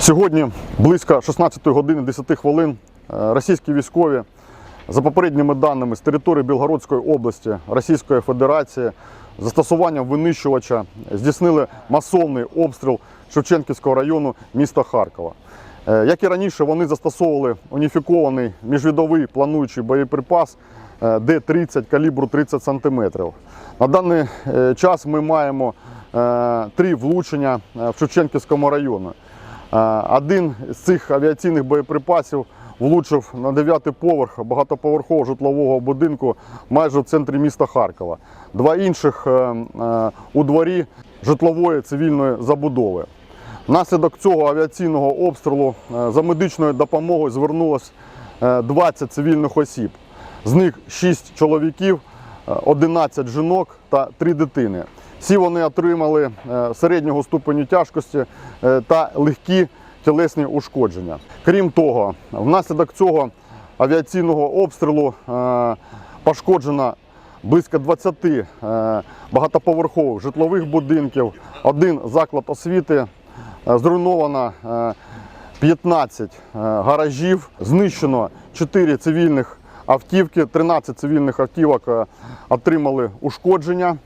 Сьогодні близько 16 години 10 хвилин е, російські військові за попередніми даними з території Білгородської області Російської Федерації застосуванням винищувача здійснили масовний обстріл Шевченківського району міста Харкова. Е, Як і раніше, вони застосовували уніфікований міжвідовий плануючий боєприпас е, Д-30 калібру 30 см. На даний час ми маємо три влучення в Шевченківському районі. Е, Один з цих авіаційних боєприпасів влучив на 9-й поверх багатоповерхового житлового будинку майже в центрі міста Харкова. Два інших е, е, у дворі житлової цивільної забудови. Внаслідок цього авіаційного обстрілу за медичною допомогою звернулось е, 20 цивільних осіб. З них 6 чоловіків, 11 жінок та 3 дитини. Всі вони отримали е, середнього ступеню тяжкості е, та легкі тілесні ушкодження. Крім того, внаслідок цього авіаційного обстрілу е, пошкоджено близько 20 е, багатоповерхових житлових будинків, один заклад освіти, зруйновано е, 15 е, гаражів, знищено 4 цивільних автівки, 13 цивільних автівок е, отримали ушкодження.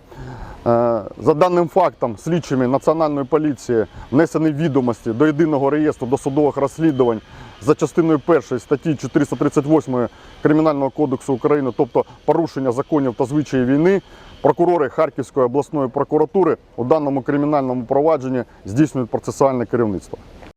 Е, За даним фактом, слідчими Національної поліції внесені відомості до єдиного реєстру досудових розслідувань за частиною 1 статті 438 Кримінального кодексу України, тобто порушення законів та звичаї війни. Прокурори Харківської обласної прокуратури у даному кримінальному провадженні здійснюють процесуальне керівництво.